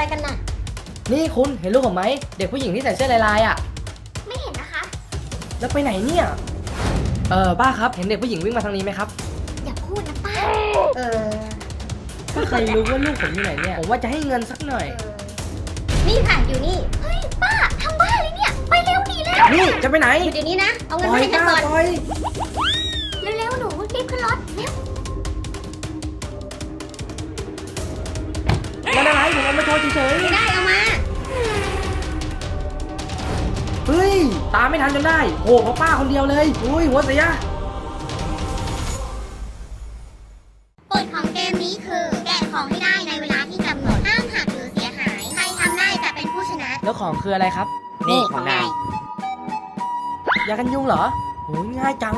อะไรกันน่ะ นี่คุณเห็นลูกผมไหม เด็กผู้หญิงที่ใส่เสื้อลายๆอะ ไม่เห็นนะคะ แล้วไปไหนเนี่ย เออป้าครับ เห็นเด็กผู้หญิงวิ่งมาทางนี้ไหมครับ อย่าพูดนะป้า เออ ถ้าใครรู้ว่าลูกผมอยู่ไหนเนี่ย ผมว่าจะให้เงินสักหน่อย นี่ค่ะอยู่นี่ เฮ้ยป้าทำบ้าเลยเนี่ย ไปเร็วหนีแล้วนี่จะไปไหน อยู่เดี๋ยวนี้นะ เอาปเงินล่มาอยให้กฉันล้าก่อน ปล่อย อะไรผมเอามาโชว์เฉยไม่ได้เอามา ๆ เฮ้ย ตามไม่ทันจนได้โหเพราะป้าคนเดียวเลยอุ้ยหัวเสีย กฎของเกมนี้คือแกะของให้ได้ในเวลาที่กำหนดห้ามหักหรือเสียหาย ใครทำได้จะเป็นผู้ชนะ แล้วของคืออะไรครับนี่ของนาย ยากันยุงเหรอโหง่ายจัง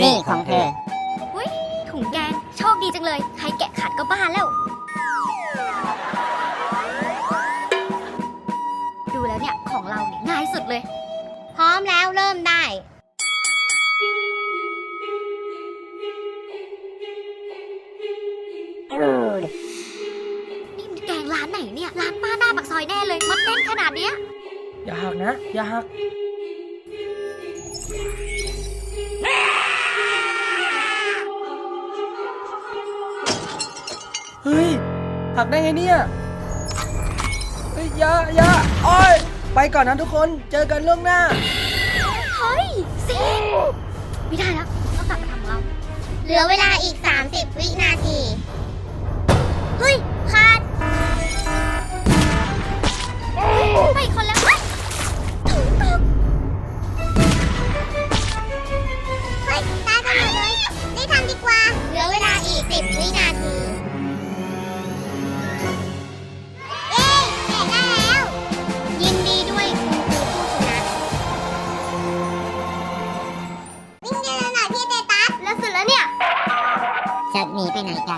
นี่ของเธอ ถุงแกงโชคดีจังเลย ใครแกะขัดก็บ้าแล้ว มแล้วเริ่มได้ นี่มันแกงร้านไหนเนี่ย ร้านป้าหน้าปากซอยแน่เลย มัดแน่นขนาดเนี้ย อย่าหักนะ อย่าหัก เฮ้ย หักได้ไงเนี่ย เฮ้ยอย่าอย่าโอ้ย ไปก่อนนะทุกคน เจอกันล่วงหน้า เฮ้ยสิไม่ได้แล้วต้องกลับมาทำของเรา เหลือเวลาอีก 30 วิ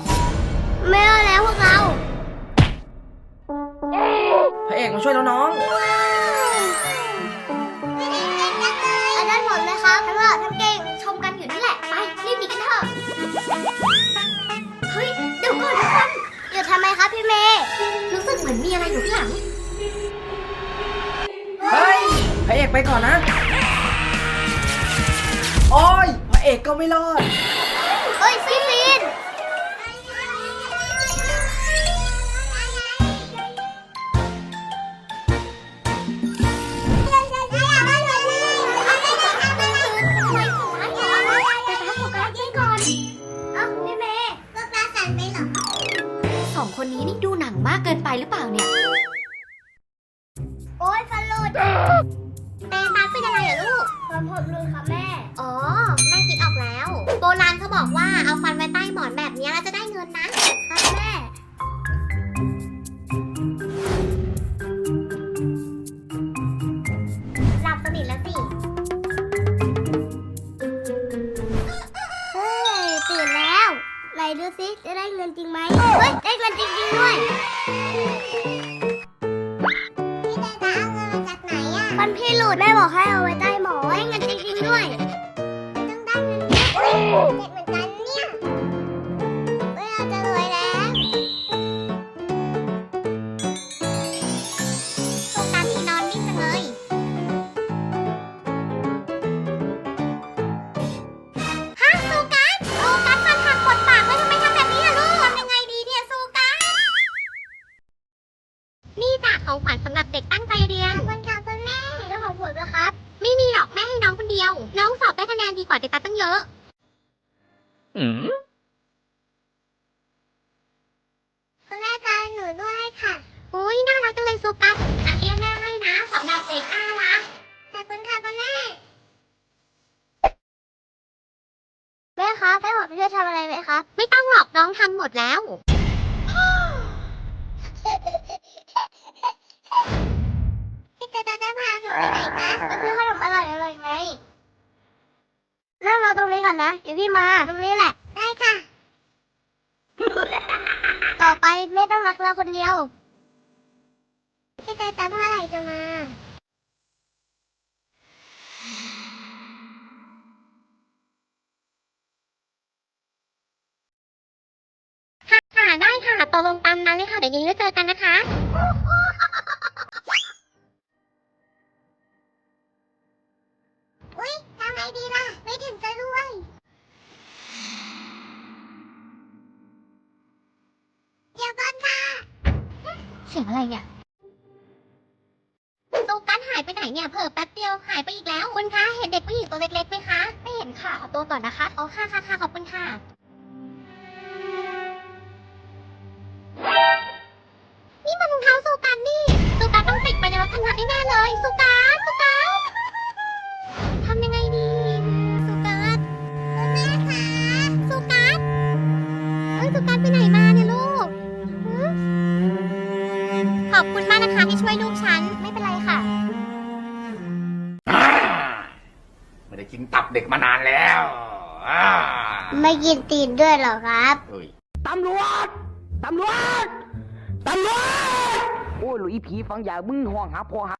ไปไหนกันไม่เอาแล้วพวกเราพระเอกมาช่วยแล้วน้อง อันนั้นผลเลยครับทั้งหมดทั้งเก่งชมกันอยู่นั่นแหละ ไปรีบหนีกันเถอะ เฮ้ย เดี๋ยวก่อนทุกคนอย่าทำไมครับพี่เมย์รู้สึกเหมือนมีอะไรอยู่ข้างหลัง เฮ้ย พระเอกไปก่อนนะ โอ้ยพระเอกก็ไม่รอด องคนนี้นี่ดูหนังมากเกินไปหรือเปล่าเนี่ย โอ๊ยฟันหลุดเตตัสเป็นอะไรเหรอลูก ฟันผมหลุดค่ะแม่ อ๋อ แม่คิดออกแล้ว โบราณเขาบอกว่าเอาฟันไว้ใต้หมอนแบบนี้แล้วจะได้เงินนะครับแม่ นี่จ้ะของขวัญสำหรับเด็กตั้งใจเรียน ขอบคุณค่ะคุณแม่แล้วของผมนะครับ ไม่มีหรอกแม่ให้น้องคนเดียว น้องสอบได้คะแนนดีกว่าเด็กตาตั้งเยอะ อืม ไหนคะไปซื้อขนมอร่อยอร่อยไหมนั่งรอตรงนี้ก่อนนะ เดี๋ยวพี่มาตรงนี้แหละ ได้ค่ะ ต่อไปไม่ต้องรักเราคนเดียว พี่ใจตาเมื่อไหร่จะมาหาได้ค่ะตกลงตามนั้นเลยค่ะ เดี๋ยวเย็นนี้เจอกันนะคะ เสียงอะไรเนี่ยตูกันหายไปไหนเนี่ยเผลอแป๊บเดียวหายไปอีกแล้วคุณคะเห็นเด็กผู้หญิงตัวเล็กๆไหมคะ ไม่เห็นค่ะขอตัวก่อนนะคะอ๋อค่ะค่ะค่ะขอบคุณค่ะ นี่มันรองเท้าสุกันนี่สุกันต้องติดไปในรถทำงานแน่ๆเลยสุกันสุกัน นะคะที่ช่วยลูกฉัน ไม่เป็นไรค่ะไม่ได้กินตับเด็กมานานแล้วอ่าไม่กินตีนด้วยหรอครับเฮ้ย ตำรวจ ตำรวจ ตำรวจ โอ้ยหลุยผีฟังอย่ามึงห่วงหาพอหา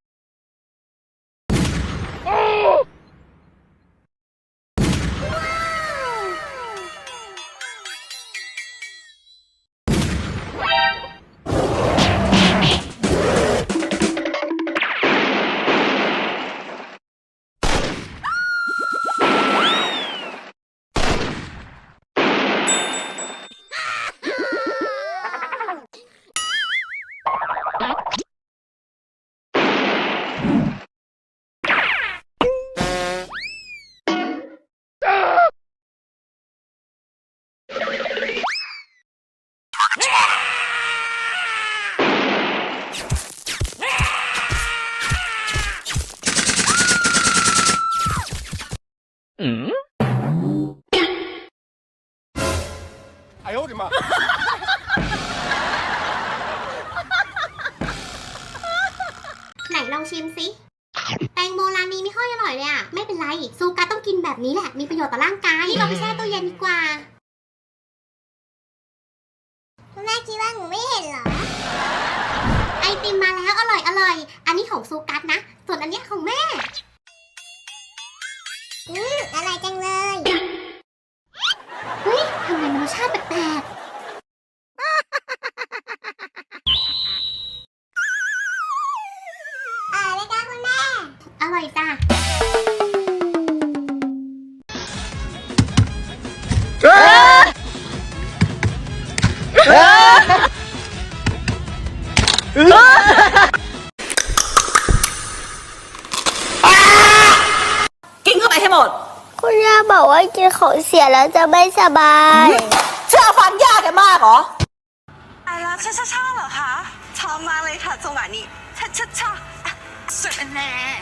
ลองชิมสิแตงโมร้านนี้ไม่ค่อยอร่อยเลยอะไม่เป็นไรซูการต้องกินแบบนี้แหละ มีประโยชน์ต่อร่างกายนี่เราไปแช่ตู้เย็นดีกว่าคุณแม่คิดว่าหนูไม่เห็นเหรอ ไอติมมาแล้วอร่อยอร่อย อันนี้ของซูกัสนะ ส่วนอันเนี้ยของแม่ อืมอร่อยจังเลย เฮ้ยทำไมมันรสชาติแปลกๆ ร่อยจ้ะกินเข้าไปให้หมด คุณย่าบอกว่ากินของเสียแล้วจะไม่สบาย เชื่อฟังยากแกมากเหรอไอ้รักช่าช่าช่าเหรอคะชอบมากเลยค่ะจังหวะนี้ช่าช่าช่าอะสุดแน่